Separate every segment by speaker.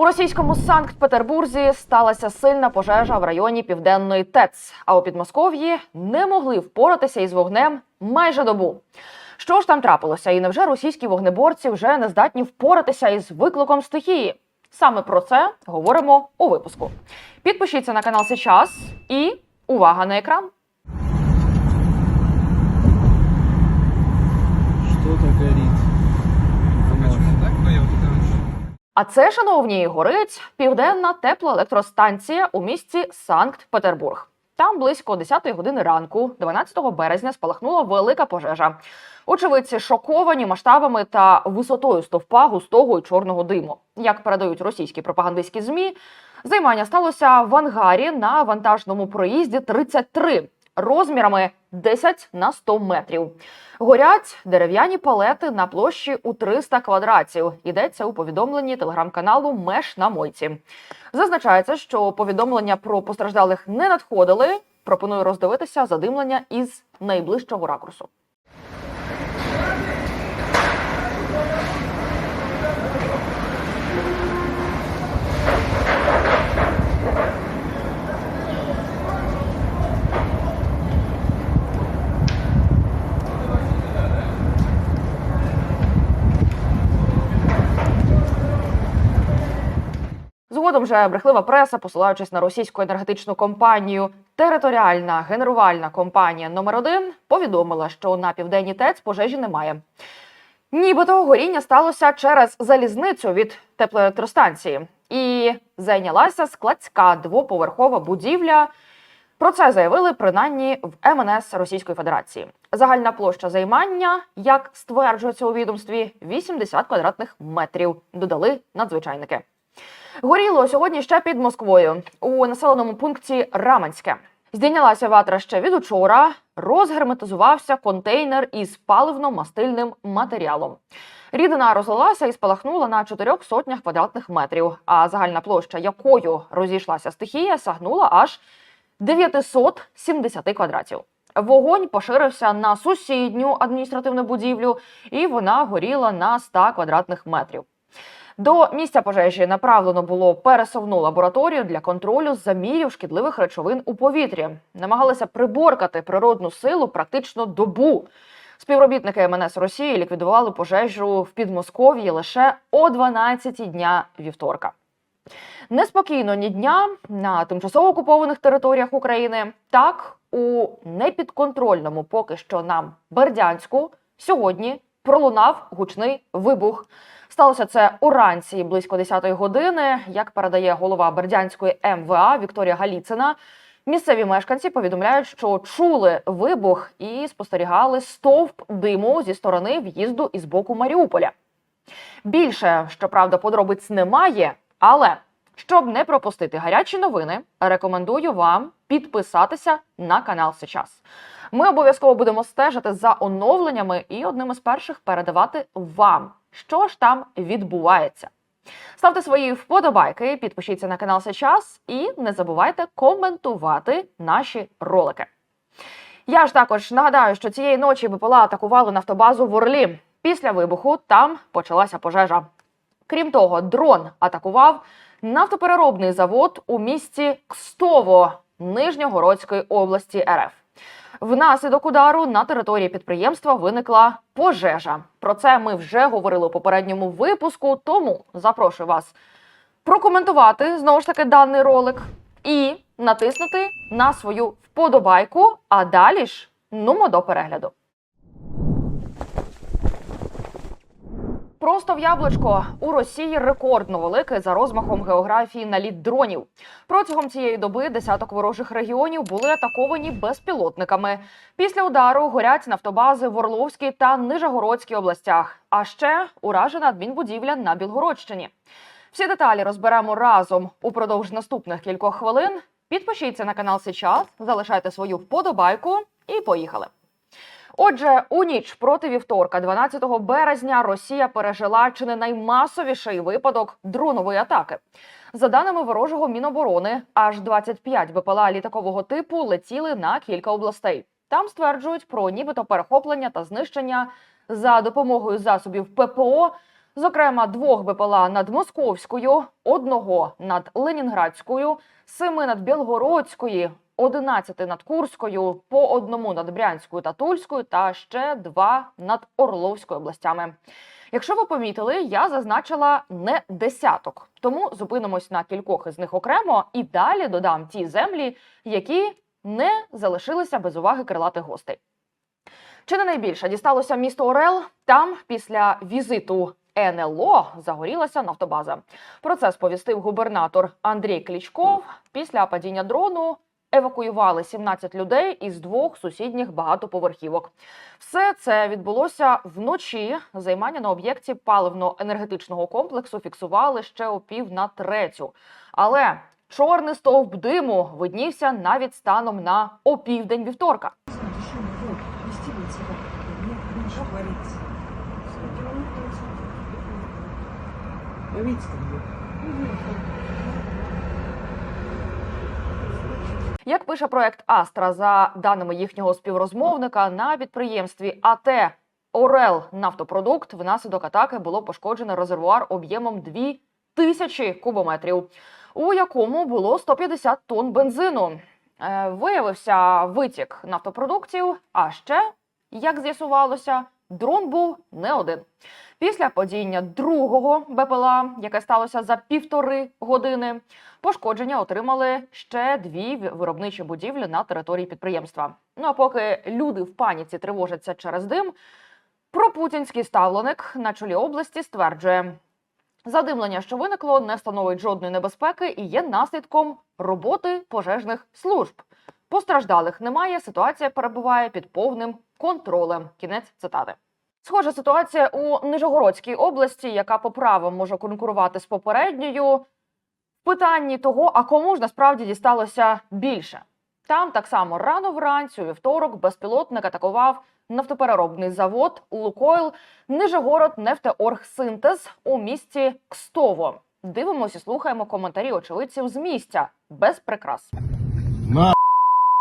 Speaker 1: У російському Санкт-Петербурзі сталася сильна пожежа в районі Південної ТЕЦ, а у Підмосков'ї не могли впоратися із вогнем майже добу. Що ж там трапилося? І невже російські вогнеборці вже не здатні впоратися із викликом стихії? Саме про це говоримо у випуску. Підпишіться на канал Сейчас і увага на екран. А це, шановні, горить південна теплоелектростанція у місті Санкт-Петербург. Там близько 10 години ранку, 12 березня, спалахнула велика пожежа. Очевидці шоковані масштабами та висотою стовпа густого і чорного диму. Як передають російські пропагандистські змі, займання сталося в ангарі на вантажному проїзді 33 розмірами 10 на 100 метрів. Горять дерев'яні палети на площі у 300 квадратів. Йдеться у повідомленні телеграм-каналу Меш на Мойці. Зазначається, що повідомлення про постраждалих не надходили. Пропоную роздивитися задимлення із найближчого ракурсу. Згодом же брехлива преса, посилаючись на російську енергетичну компанію Територіальна генерувальна компанія номер 1 повідомила, що на південній ТЕЦ пожежі немає. Нібито горіння сталося через залізницю від теплоелектростанції і зайнялася складська двоповерхова будівля. Про це заявили принаймні в МНС Російської Федерації. Загальна площа займання, як стверджується у відомстві, 80 квадратних метрів. Додали надзвичайники. Горіло сьогодні ще під Москвою у населеному пункті Раменське. Здійнялася ватра ще від учора. Розгерметизувався контейнер із паливно-мастильним матеріалом. Рідина розлилася і спалахнула на чотирьох сотнях квадратних метрів. А загальна площа, якою розійшлася стихія, сягнула аж 970 квадратів. Вогонь поширився на сусідню адміністративну будівлю, і вона горіла на 100 квадратних метрів. До місця пожежі направлено було пересувну лабораторію для контролю замірів шкідливих речовин у повітрі. Намагалися приборкати природну силу практично добу. Співробітники МНС Росії ліквідували пожежу в Підмосков'ї лише о 12 дня вівторка. Неспокійно ні дня на тимчасово окупованих територіях України, так у непідконтрольному поки що нам Бердянську сьогодні пролунав гучний вибух. Сталося це уранці близько 10-ї години. Як передає голова Бердянської МВА Вікторія Галіцина, місцеві мешканці повідомляють, що чули вибух і спостерігали стовп диму зі сторони в'їзду із боку Маріуполя. Більше, щоправда, подробиць немає, але щоб не пропустити гарячі новини, рекомендую вам підписатися на канал Сейчас. Ми обов'язково будемо стежити за оновленнями і одним із перших передавати вам, що ж там відбувається. Ставте свої вподобайки, підпишіться на канал Сейчас і не забувайте коментувати наші ролики. Я ж також нагадаю, що цієї ночі БПЛА атакували нафтобазу в Орлі. Після вибуху там почалася пожежа. Крім того, дрон атакував нафтопереробний завод у місті Кстово Нижньогородської області РФ. Внаслідок удару на території підприємства виникла пожежа. Про це ми вже говорили у попередньому випуску, тому запрошую вас прокоментувати знову ж таки даний ролик і натиснути на свою вподобайку. А далі ж нумо до перегляду. Просто в яблучко у Росії рекордно великий за розмахом географії наліт дронів. Протягом цієї доби десяток ворожих регіонів були атаковані безпілотниками. Після удару горять нафтобази в Орловській та Нижегородській областях. А ще уражена адмінбудівля на Білгородщині. Всі деталі розберемо разом упродовж наступних кількох хвилин. Підпишіться на канал Сейчас, залишайте свою вподобайку і поїхали. Отже, у ніч проти вівторка, 12 березня, Росія пережила чи не наймасовіший випадок дронової атаки. За даними ворожого міноборони, аж 25 БПЛА літакового типу летіли на кілька областей. Там стверджують про нібито перехоплення та знищення за допомогою засобів ППО Зокрема, двох БПЛА над Московською, одного над Ленінградською, семи над Білгородською, одинадцяти над Курською, по одному над Брянською та Тульською, та ще два над Орловською областями. Якщо ви помітили, я зазначила не десяток, тому зупинимось на кількох із них окремо і далі додам ті землі, які не залишилися без уваги крилатих гостей. Чи не найбільше дісталося місто Орел? Там після візиту НЛО загорілася нафтобаза. Про це сповістив губернатор Андрій Клічков. Після падіння дрону евакуювали 17 людей із двох сусідніх багатоповерхівок. Все це відбулося вночі. Займання на об'єкті паливно-енергетичного комплексу фіксували ще о пів на третю. Але чорний стовп диму виднівся навіть станом на опівдень вівторка.
Speaker 2: Видите,
Speaker 1: Як пише проект Астра, за даними їхнього співрозмовника, на підприємстві АТ Орел Нафтопродукт внаслідок атаки було пошкоджено резервуар об'ємом 2 тисячі кубометрів, у якому було 150 тонн бензину. Е, Виявився витік нафтопродуктів, а ще, як з'ясувалося, дрон був не один. Після падіння другого БПЛА, яке сталося за півтори години, Пошкодження отримали ще дві виробничі будівлі на території підприємства. Ну а поки люди в паніці тривожаться через дим, пропутінський ставленик на чолі області стверджує, задимлення, що виникло, не становить жодної небезпеки і є наслідком роботи пожежних служб. Постраждалих немає. Ситуація перебуває під повним контролем. Кінець цитати. Схожа ситуація у Нижегородській області, яка по правам може конкурувати з попередньою в питанні того, а кому ж насправді дісталося більше. Там так само рано вранці, у вівторок, безпілотник атакував нафтопереробний завод Лукойл Нижегород Нефтеоргсинтез у місті Кстово. Дивимося, слухаємо коментарі очевидців з місця без прикрас.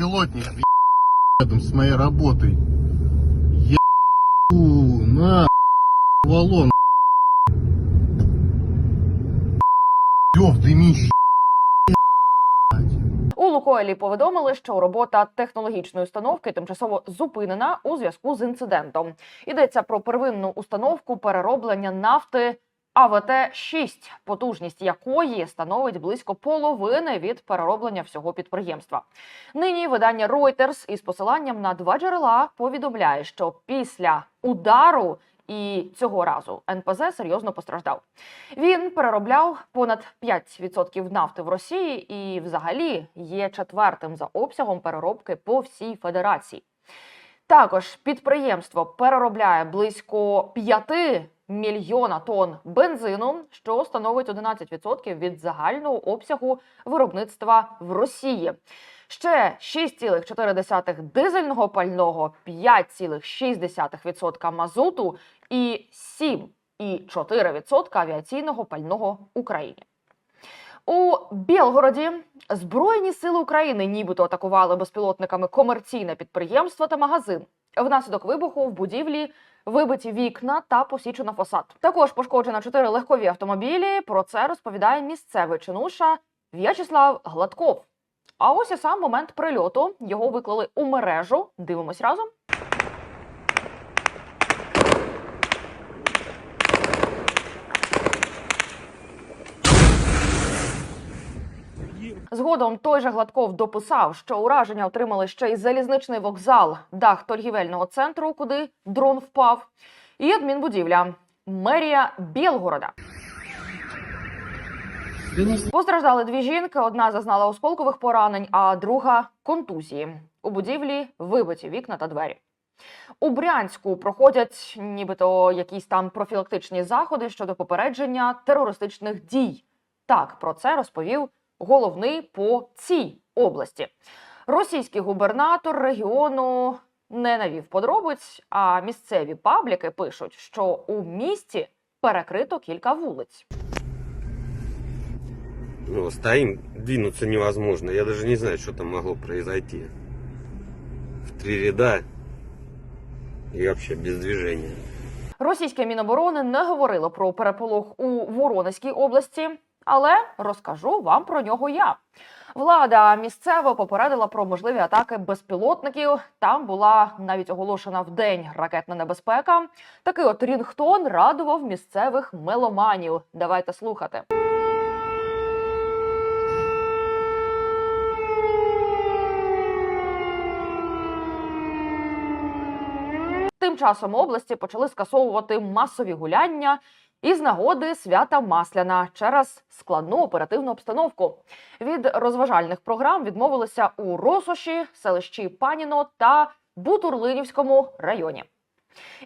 Speaker 3: На пилотник рядом с моей работой. Я на валон. Лёв, дымище.
Speaker 1: У Лукойлі повідомили, що робота технологічної установки тимчасово зупинена у зв'язку з інцидентом. Йдеться про первинну установку перероблення нафти АВТ-6, потужність якої становить близько половини від перероблення всього підприємства. Нині видання Reuters із посиланням на два джерела повідомляє, що після удару і цього разу НПЗ серйозно постраждав. Він переробляв понад 5% нафти в Росії і, взагалі, є четвертим за обсягом переробки по всій федерації. Також підприємство переробляє близько 5 мільйона тонн бензину, що становить 11% від загального обсягу виробництва в Росії. Ще 6,4 дизельного пального, 5,6% мазуту і 7,4% авіаційного пального Україні. У Білгороді Збройні сили України нібито атакували безпілотниками комерційне підприємство та магазин. Внаслідок вибуху в будівлі вибиті вікна та посічено фасад. Також пошкоджено чотири легкові автомобілі. Про це розповідає місцевий чинуша В'ячеслав Гладков. А ось і сам момент прильоту. Його виклали у мережу. Дивимось разом. Згодом той же Гладков дописав, що ураження отримали ще й залізничний вокзал, дах торгівельного центру, куди дрон впав, і адмінбудівля мерія Білгорода. Постраждали дві жінки. Одна зазнала осколкових поранень, а друга контузії. У будівлі вибиті вікна та двері. У Брянську проходять нібито якісь там профілактичні заходи щодо попередження терористичних дій. Так про це розповів головний по цій області. Російський губернатор регіону не навів подробиць, а місцеві пабліки пишуть, що у місті перекрито кілька вулиць.
Speaker 4: Ну, стоим, двинуться невозможно. Я даже не знаю, что там могло произойти. В три ряда и вообще без движения.
Speaker 1: Російське міноборони не говорило про переполох у Воронезькій області, але розкажу вам про нього я. Влада місцево попередила про можливі атаки безпілотників. Там була навіть оголошена в день ракетна небезпека. Такий от рінгтон радував місцевих меломанів. Давайте слухати. Тим часом області почали скасовувати масові гуляння із нагоди свята Масляна через складну оперативну обстановку. Від розважальних програм відмовилися у Росоші, селищі Паніно та Бутурлинівському районі.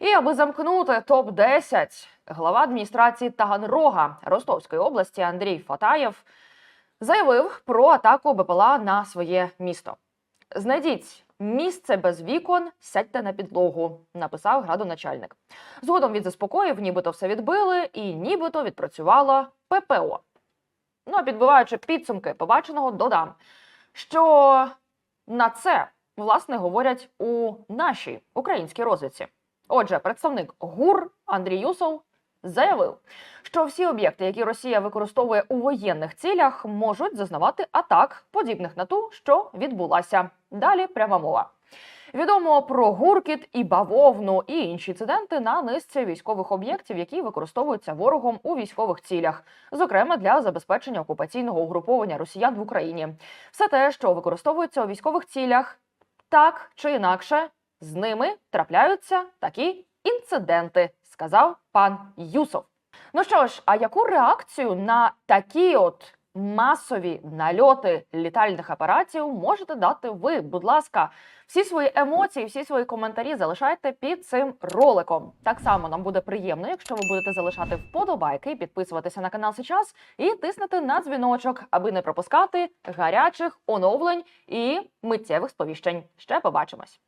Speaker 1: І аби замкнути топ 10 глава адміністрації Таганрога Ростовської області Андрій Фатаєв заявив про атаку БПЛА на своє місто. Знайдіть місце без вікон, сядьте на підлогу, написав градоначальник. Згодом він заспокоїв, нібито все відбили, і нібито відпрацювала ППО. Ну а підбиваючи підсумки побаченого, додам, що на це власне говорять у нашій українській розвідці. Отже, представник ГУР Андрій Юсов заявив, що всі об'єкти, які Росія використовує у воєнних цілях, можуть зазнавати атак, подібних на ту, що відбулася. Далі пряма мова. Відомо про гуркіт і бавовну і інші інциденти на низці військових об'єктів, які використовуються ворогом у військових цілях, зокрема для забезпечення окупаційного угруповання росіян в Україні. Все те, що використовується у військових цілях, так чи інакше, з ними трапляються такі інциденти, сказав пан Юсов. Ну що ж, а яку реакцію на такі от масові нальоти літальних апаратів можете дати ви? Будь ласка, всі свої емоції, всі свої коментарі залишайте під цим роликом. Так само нам буде приємно, якщо ви будете залишати вподобайки, підписуватися на канал сейчас і тиснути на дзвіночок, аби не пропускати гарячих оновлень і миттєвих сповіщень. Ще побачимось.